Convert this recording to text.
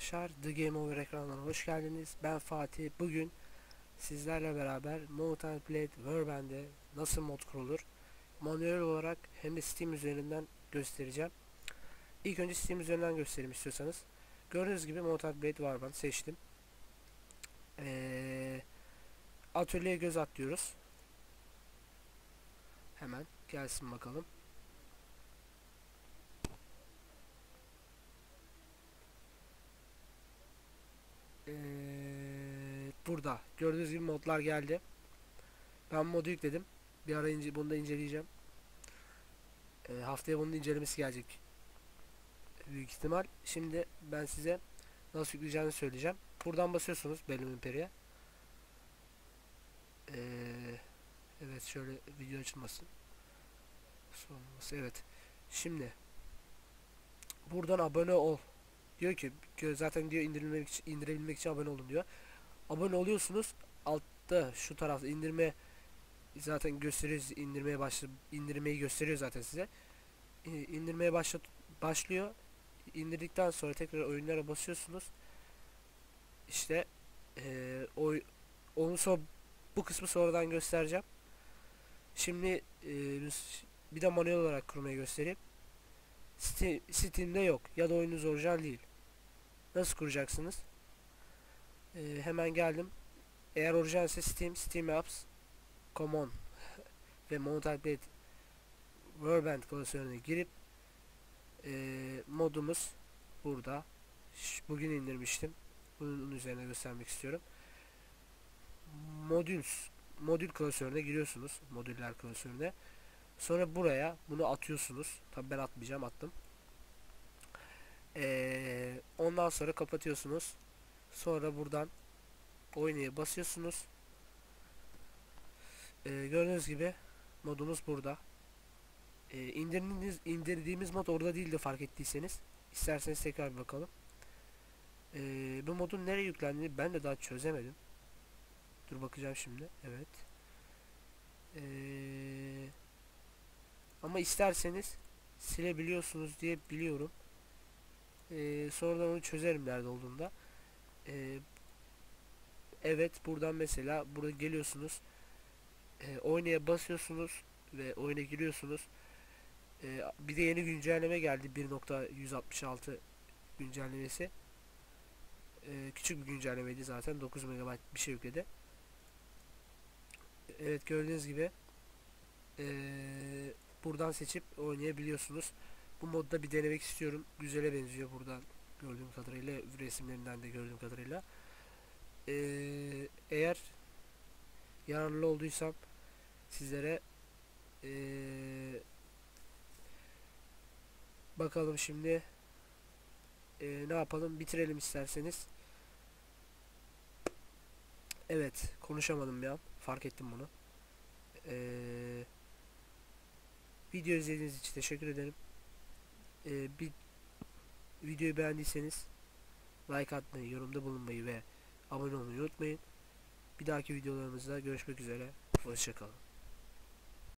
arkadaşlar The Game Over ekranlarına hoş geldiniz. Ben Fatih. Bugün sizlerle beraber Mount Blade Warband'e nasıl mod kurulur manuel olarak hem de Steam üzerinden göstereceğim. İlk önce Steam üzerinden göstereyim istiyorsanız. Gördüğünüz gibi Mount Blade Warband seçtim. Ee, atölyeye göz atlıyoruz. Hemen gelsin bakalım. Ee, burada gördüğünüz gibi modlar geldi. Ben modu yükledim. Bir ara ince, bunu da inceleyeceğim. Ee, haftaya bunun incelemesi gelecek. Büyük ihtimal. Şimdi ben size nasıl yükleyeceğini söyleyeceğim. Buradan basıyorsunuz Bellum Imperia'ya. Ee, evet şöyle video açılmasın. Sonrası evet. Şimdi buradan abone ol diyor ki gö- zaten diyor indirilmek için, indirebilmek için abone olun diyor. Abone oluyorsunuz. Altta şu tarafta indirme zaten gösteriyor size indirmeye başla indirmeyi gösteriyor zaten size. İndirmeye başla başlıyor. İndirdikten sonra tekrar oyunlara basıyorsunuz. İşte eee oy onu son bu kısmı sonradan göstereceğim. Şimdi biz- bir de manuel olarak kurmayı göstereyim. Steam, Steam'de yok ya da oyununuz orijinal değil. Nasıl kuracaksınız? Ee, hemen geldim. Eğer orijinalse Steam, Steam Apps, Common ve Mountain Blade Warband klasörüne girip ee, modumuz burada. Bugün indirmiştim. Bunun üzerine göstermek istiyorum. Modüls modül klasörüne giriyorsunuz. Modüller klasörüne. Sonra buraya bunu atıyorsunuz. Tabi ben atmayacağım attım. Ee, ondan sonra kapatıyorsunuz. Sonra buradan oynaya basıyorsunuz. Ee, gördüğünüz gibi modumuz burada. Ee, indirdiğimiz, indirdiğimiz mod orada değildi fark ettiyseniz. İsterseniz tekrar bir bakalım. Ee, bu modun nereye yüklendiğini ben de daha çözemedim. Dur bakacağım şimdi. Evet. Eee ama isterseniz silebiliyorsunuz diye biliyorum. Ee, sonradan onu çözerim nerede olduğunda. Ee, evet buradan mesela burada geliyorsunuz. Ee, oynaya basıyorsunuz ve oyuna giriyorsunuz. Ee, bir de yeni güncelleme geldi 1.166 güncellemesi. Ee, küçük bir güncellemeydi zaten 9 MB bir şey yükledi. Evet gördüğünüz gibi eee buradan seçip oynayabiliyorsunuz. Bu modda bir denemek istiyorum. Güzele benziyor buradan gördüğüm kadarıyla resimlerinden de gördüğüm kadarıyla. Ee, eğer yararlı olduysam sizlere ee, bakalım şimdi ee, ne yapalım bitirelim isterseniz. Evet konuşamadım ya fark ettim bunu. Eee Video izlediğiniz için teşekkür ederim. Ee, bir videoyu beğendiyseniz like atmayı, yorumda bulunmayı ve abone olmayı unutmayın. Bir dahaki videolarımızda görüşmek üzere. Hoşçakalın.